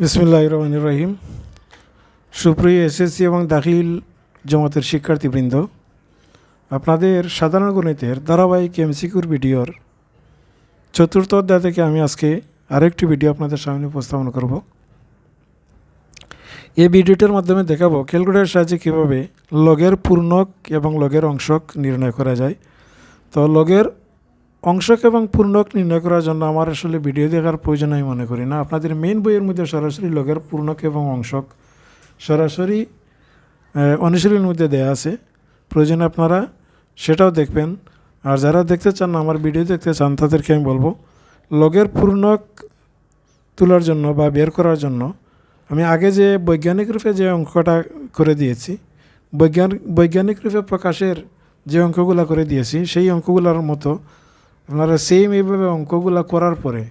বিসমুল্লাহ রহমান রহিম। সুপ্রিয় এসএসসি এবং দাখিল জমাতের শিক্ষার্থীবৃন্দ, আপনাদের সাধারণ গণিতের ধারাবাহিক এমসিকিউর ভিডিওর চতুর্থ অধ্যায় থেকে আমি আজকে আরেকটি ভিডিও আপনাদের সামনে উপস্থাপন করব। এই ভিডিওটির মাধ্যমে দেখাবো ক্যালকুলেটারের সাহায্যে কীভাবে লগের পূর্ণক এবং লগের অংশক নির্ণয় করা যায়। তো লগের অংশক এবং পূর্ণক নির্ণয় করার জন্য আমার আসলে ভিডিও দেখার প্রয়োজন আমি মনে করি না। আপনাদের মেইন বইয়ের মধ্যে সরাসরি লগের পূর্ণক এবং অংশক সরাসরি অনুশীলনের মধ্যে দেয়া আছে। প্রয়োজনে আপনারা সেটাও দেখবেন। আর যারা দেখতে চান, আমার ভিডিও দেখতে চান, তাদেরকে আমি বলব, লগের পূর্ণক তোলার জন্য বা বের করার জন্য আমি আগে যে বৈজ্ঞানিক রূপে যে অঙ্কটা করে দিয়েছি বৈজ্ঞানিক বৈজ্ঞানিক রূপে প্রকাশের যে অঙ্কগুলো করে দিয়েছি, সেই অঙ্কগুলোর মতো আপনারা সেম এইভাবে অঙ্কগুলো করার পরে,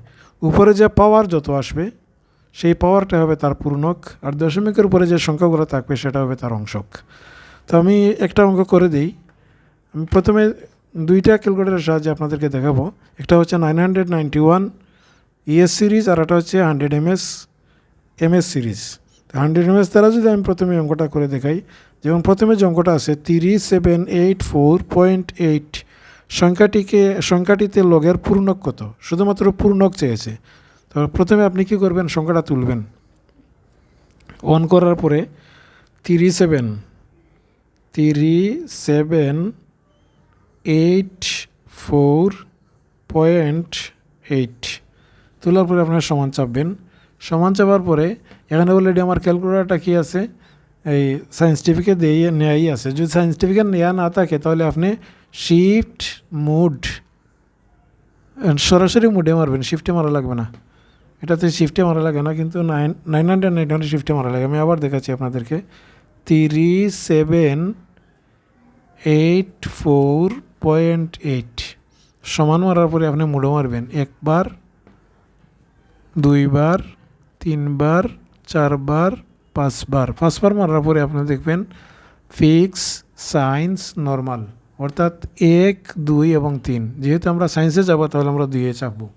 উপরে যে পাওয়ার যত আসবে, সেই পাওয়ারটা হবে তার পূর্ণক, আর দশমিকের উপরে যে সংখ্যাগুলো থাকবে সেটা হবে তার অংশক। তো আমি একটা অঙ্ক করে দিই। আমি প্রথমে দুইটা ক্যালকুলেটারের সাহায্যে আপনাদেরকে দেখাবো। একটা হচ্ছে nine hundred ninety one ES series আর একটা হচ্ছে hundred MS MS series hundred MS দ্বারা যদি আমি প্রথমে অঙ্কটা করে দেখাই, যেমন প্রথমে যে অঙ্কটা আছে তিরিশ seven eight four point eight সংখ্যাটিকে, সংখ্যাটিতে লগের পূর্ণক কত? শুধুমাত্র পূর্ণক চেয়েছে। তো প্রথমে আপনি কি করবেন? সংখ্যাটা তুলবেন। অন করার পরে তিরি সেভেন তিরি seven eight four point eight তোলার পরে আপনার সমান চাপবেন। সমান চাপার পরে এখানে অলরেডি আমার ক্যালকুলেটারটা কি আছে? এই সায়েন্সটিফিকে দিয়ে নেয়াই আছে। যদি সায়েন্সটিফিকে নেওয়া না থাকে, তাহলে আপনি শিফট মুড সরাসরি মুডে মারবেন শিফটে মারা লাগবে না। এটাতে শিফটে মারা লাগে না, কিন্তু nine nine hundred nine hundred শিফটে মারা লাগে। আমি আবার দেখাচ্ছি আপনাদেরকে। তিরিশ seven eight four point eight সমান মারার পরে আপনি মুড়ো মারবেন। একবার, দুইবার, তিনবার, চারবার, পাঁচবার। পাঁচবার মারার পরে আপনি দেখবেন ফিক্স সায়েন্স নর্মাল অর্থাৎ এক, দুই এবং তিন। যেহেতু আমরা সায়েন্সে যাব, তাহলে আমরা দুইয়ে চাপবো।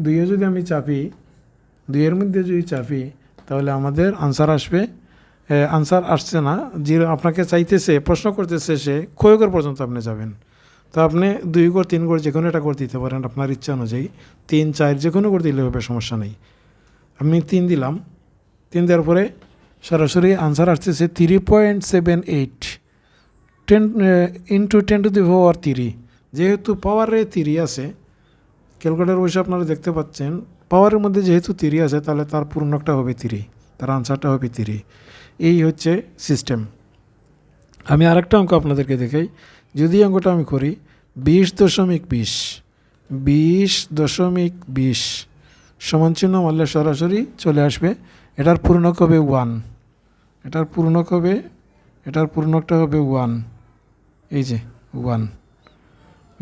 দুইয়ে যদি আমি চাপি, দুইয়ের মধ্যে যদি চাপি, তাহলে আমাদের আনসার আসবে। আনসার আসছে না। যে আপনাকে চাইতেছে, প্রশ্ন করতেছে সে ক্ষয়কর পর্যন্ত আপনি যাবেন। তো আপনি দুই গড় তিন গড় যে কোনো একটা করে দিতে পারেন আপনার ইচ্ছা অনুযায়ী। তিন, চার যে কোনো করে দিলে হবে, সমস্যা নেই। আমি তিন দিলাম। তিন দেওয়ার পরে সরাসরি আনসার আসতেছে three point seven eight ten into ten to the power তিরি যেহেতু পাওয়ারে তিরি আছে ক্যালকুলেটার বসে আপনারা দেখতে পাচ্ছেন পাওয়ারের মধ্যে যেহেতু তিরি আছে, তাহলে তার পূর্ণকটা হবে তিরি তার আনসারটা হবে তিরি এই হচ্ছে সিস্টেম আমি আরেকটা অঙ্ক আপনাদেরকে দেখাই। যদি অঙ্কটা আমি করি, বিশ দশমিক বিশ বিশ দশমিক বিশ, সমান চিহ্ন মারলে সরাসরি চলে আসবে, এটার পূর্ণক হবে ওয়ান এটার পূর্ণক হবে, এটার পূর্ণকটা হবে ওয়ান এই যে ওয়ান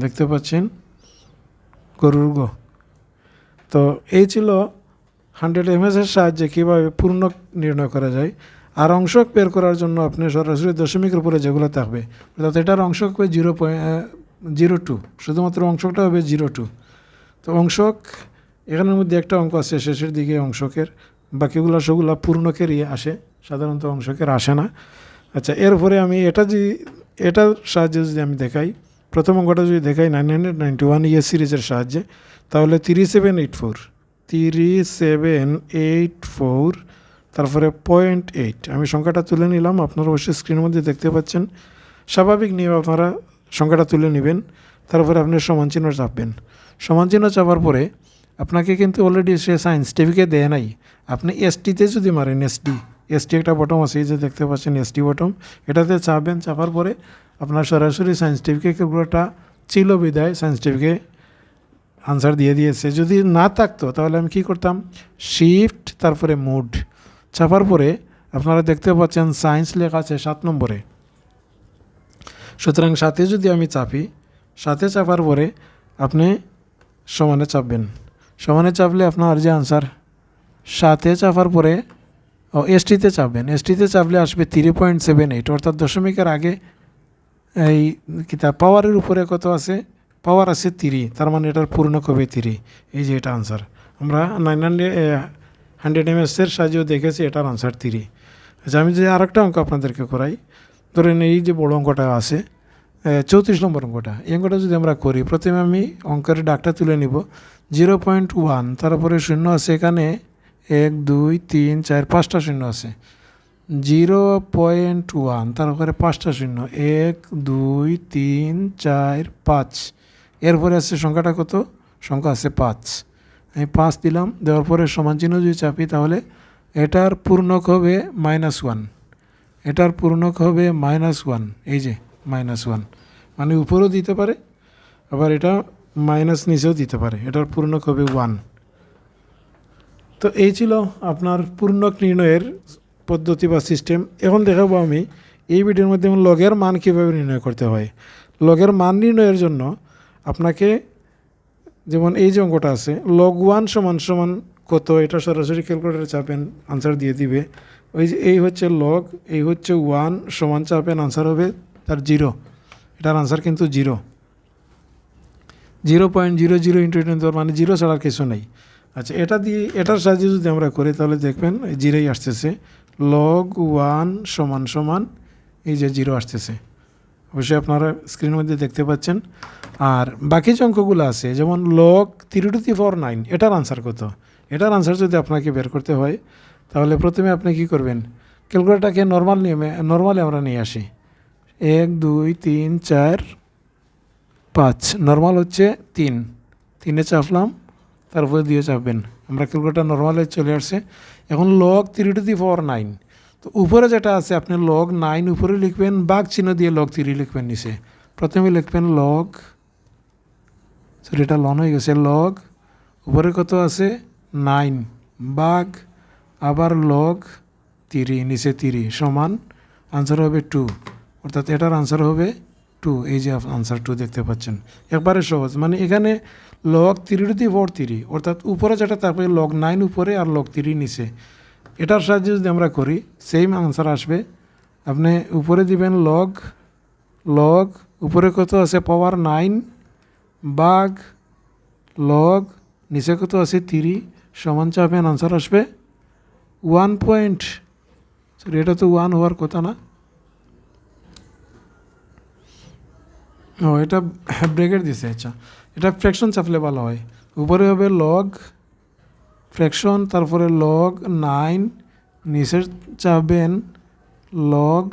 দেখতে পাচ্ছেন? গরুর গো। তো এই ছিল হান্ড্রেড এমএসের সাহায্যে কীভাবে পূর্ণ নির্ণয় করা যায়। আর অংশ বের করার জন্য আপনি সরাসরি দশমিকের উপরে যেগুলো থাকবে, অর্থাৎ এটার অংশ হবে জিরো জিরো টু শুধুমাত্র অংশটা হবে জিরো টু তো অংশক এখানের মধ্যে একটা অঙ্ক আছে, শেষের দিকে অংশকের। বাকিগুলো সবগুলো পূর্ণকেরই আসে, সাধারণত অংশকের আসে না। আচ্ছা এরপরে আমি এটা যদি এটার সাহায্যে যদি আমি দেখাই, প্রথম অঙ্কটা যদি দেখাই নাইন হান্ড্রেড নাইনটি ওয়ান ইয়ে সিরিজের সাহায্যে, তাহলে three seven eight four three seven eight four তারপরে পয়েন্ট এইট আমি সংখ্যাটা তুলে নিলাম, আপনারা অবশ্যই স্ক্রিনের মধ্যে দেখতে পাচ্ছেন। স্বাভাবিক নিয়ে আপনারা সংখ্যাটা তুলে নেবেন, তারপরে আপনি সমান চিহ্ন চাপবেন। সমান চিহ্ন চাপার পরে আপনাকে কিন্তু অলরেডি সে সায়েন্স টিভিকে দেয় নাই। আপনি এসটিতে যদি মারেন এসটি এসটি একটা বটম আছে, এই যে দেখতে পাচ্ছেন এসটি বটম এটাতে চাপবেন, চাপার পরে আপনার সরাসরি সায়েন্স টিভিকে ক্যালকুলেটারটা ছিল বিদায় সায়েন্স টিভিকে আনসার দিয়ে দিয়েছে। যদি না থাকতো, তাহলে আমি কি করতাম? শিফট তারপরে মুড চাপার পরে আপনারা দেখতে পাচ্ছেন সায়েন্স লেখা আছে সাত নম্বরে। সুতরাং সাথে যদি আমি চাপি, সাথে চাপার পরে আপনি সমানে চাপবেন। সমানে চাপলে আপনার যে আনসার সাথে চাপার পরে ও এসটিতে চাপবেন। এসটিতে চাপলে আসবে থ্রি পয়েন্ট সেভেন এইট, অর্থাৎ দশমিকের আগে এই কিতা পাওয়ারের উপরে কত আছে? পাওয়ার আছে তিরি তার মানে এটার পূর্ণ কবে তিরি এই যে এটা আনসার আমরা নাইন হান্ড্রেড হান্ড্রেড এমএসের সাহায্যেও দেখেছি এটার আনসার তিরি আচ্ছা আমি যে আরেকটা অঙ্ক আপনাদেরকে করাই। ধরেন এই যে বড় অঙ্কটা আছে চৌত্রিশ নম্বর অঙ্কটা। এই অঙ্কটা যদি আমরা করি, প্রথমে আমি অঙ্কের ডাকটা তুলে নিব। জিরো পয়েন্ট ওয়ান তারপরে শূন্য আছে এখানে এক, দুই, তিন, চার, পাঁচটা শূন্য আছে। জিরো পয়েন্ট ওয়ান, তার তারপরে পাঁচটা শূন্য। এক, দুই, তিন, চার, পাঁচ। এরপরে আছে সংখ্যাটা কত? সংখ্যা আছে পাঁচ। আমি পাঁচ দিলাম, দেওয়ার পরে সমান চিহ্ন যদি চাপি, তাহলে এটার পূর্ণক হবে মাইনাস ওয়ান। এটার পূর্ণক হবে মাইনাস ওয়ান, এই যে মাইনাস ওয়ান। মানে উপরেও দিতে পারে, আবার এটা মাইনাস নিচেও দিতে পারে। এটার পূর্ণক হবে ওয়ান। তো এই ছিল আপনার পূর্ণক নির্ণয়ের পদ্ধতি বা সিস্টেম এখন দেখাবো আমি এই ভিডিওর মধ্যে লগের মান কীভাবে নির্ণয় করতে হয়। লগের মান নির্ণয়ের জন্য আপনাকে যেমন এই যে অঙ্কটা আছে লগ ওয়ান সমান সমান কত, এটা সরাসরি ক্যালকুলেটারে চাপেন আনসার দিয়ে দিবে। ওই যে এই হচ্ছে লগ এই হচ্ছে ওয়ান সমান চাপেন আনসার হবে তার জিরো এটার আনসার কিন্তু zero zero point zero zero into মানে জিরো ছাড়ার কিছু নেই। আচ্ছা এটা দিয়ে, এটার সাহায্যে যদি আমরা করি, তাহলে দেখবেন জিরোই আসতেছে। লগ ওয়ান সমান সমান এই যে জিরো আসতেছে। অবশ্যই আপনারা স্ক্রিনের মধ্যে দেখতে পাচ্ছেন। আর বাকি যে অঙ্কগুলো আছে, যেমন log three two three four nine এটার আনসার কত? এটার আনসার যদি আপনাকে বের করতে হয়, তাহলে প্রথমে আপনি কি করবেন? ক্যালকুলেটারকে নর্মাল নিয়মে নর্মালে আমরা নিয়ে আসি। এক, দুই, তিন, চার, পাঁচ নর্মাল হচ্ছে তিন। তিনে চাপলাম। তারপরে দিয়ে চাপবেন আমরা ক্যালকুলেটার নর্মালে চলে আসছে। এখন log three to the four nine তো উপরে যেটা আছে, আপনি লগ নাইন উপরে লিখবেন বাঘ চিহ্ন দিয়ে লগ থ্রি লিখবেন নিচে। প্রথমে লিখবেন লগ সরি এটা লন হয়ে গেছে। লগ উপরে কত আছে? নাইন বাঘ আবার লগ তিরি নিচে তিরি সমান। আনসার হবে টু অর্থাৎ এটার আনসার হবে টু এই যে আনসার টু দেখতে পাচ্ছেন, একবারে সহজ মানে এখানে log three to the four three অর্থাৎ উপরে যেটা তারপরে লগ নাইন উপরে আর লগ তিরি নিচে। এটার সাহায্যে যদি আমরা করি সেম আনসার আসবে। আপনি উপরে দিবেন লগ লগ উপরে কত আছে? পাওয়ার নাইন বাঘ লগ নিচে কত আছে? তিরি সমান চাপেন আনসার আসবে। ওয়ান পয়েন্ট সরি এটা তো ওয়ান হওয়ার কথা না। ও, এটা ব্রেকেট দিছে আচ্ছা। এটা ফ্র্যাকশন চাপলে ভালো হয়। উপরে হবে লগ ফ্র্যাকশন তারপরে লগ নাইন নিচে চাপবেন লগ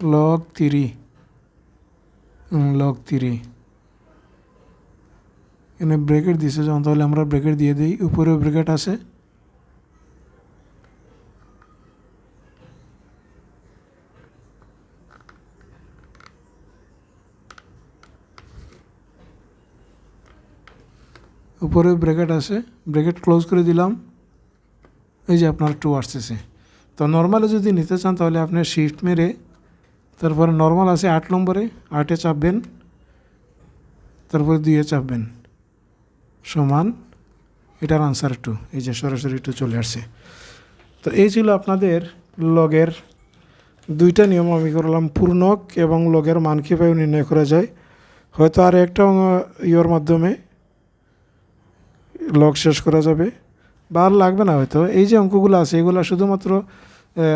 লগ তিরি লগ তিরি এখানে ব্রেকেট দিছে যখন, তাহলে আমরা ব্রেকেট দিয়ে দিই। উপরেও ব্রেকেট আছে। উপরে ব্রেকেট আছে ব্রেকেট ক্লোজ করে দিলাম। এই যে আপনার টু আসতেছে। তো নর্মালে যদি নিতে চান তাহলে আপনি শিফট মেরে, তারপরে নর্মাল আছে আট নম্বরে, আটে চাপবেন, তারপরে দুইয়ে চাপবেন। সমান, এটার আনসার টু এই যে সরাসরি টু চলে আসছে। তো এই ছিল আপনাদের লগের দুইটা নিয়ম, আমি করলাম পূর্ণক এবং লগের মান কীভাবে নির্ণয় করা যায়। হয়তো আর একটা ইয়ের মাধ্যমে লগ শেষ করা যাবে। বা আর লাগবে না হয়তো। এই যে অঙ্কগুলো আছে, এগুলো শুধুমাত্র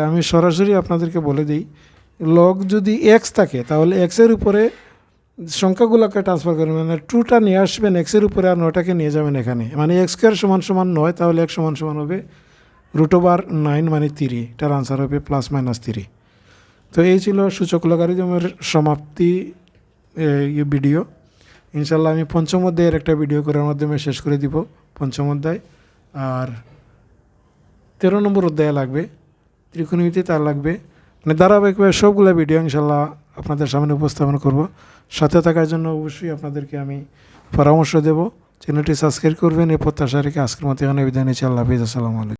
আমি সরাসরি আপনাদেরকে বলে দিই। লগ যদি এক্স থাকে, তাহলে এক্সের উপরে সংখ্যাগুলোকে ট্রান্সফার করবেন মানে টুটা নিয়ে আসবেন এক্সের উপরে আর নয়টাকে নিয়ে যাবেন এখানে। মানে এক্স স্কোয়ার সমান সমান নয়, তাহলে এক সমান সমান হবে রুট ওভার নাইন মানে তিরি এটার আনসার হবে প্লাস মাইনাস তিরি তো এই ছিল সূচক লগারিদমের সমাপ্তি ভিডিও ইনশাল্লাহ আমি পঞ্চম অধ্যায়ের একটা ভিডিও করার মাধ্যমে শেষ করে দিব। পঞ্চম অধ্যায়, আর তেরো নম্বর অধ্যায় লাগবে, ত্রিকোণমিতি তার লাগবে। মানে ধারাবাহিকভাবে সবগুলো ভিডিও ইনশাল্লাহ আপনাদের সামনে উপস্থাপন করব। সাথে থাকার জন্য অবশ্যই আপনাদেরকে আমি পরামর্শ দেব। চ্যানেলটি সাবস্ক্রাইব করবেন, এই প্রত্যাশা রেখে আজকের মতো এখানে বিদায় নিচ্ছি। আল্লাহ হাফিজ, আসসালামু আলাইকুম।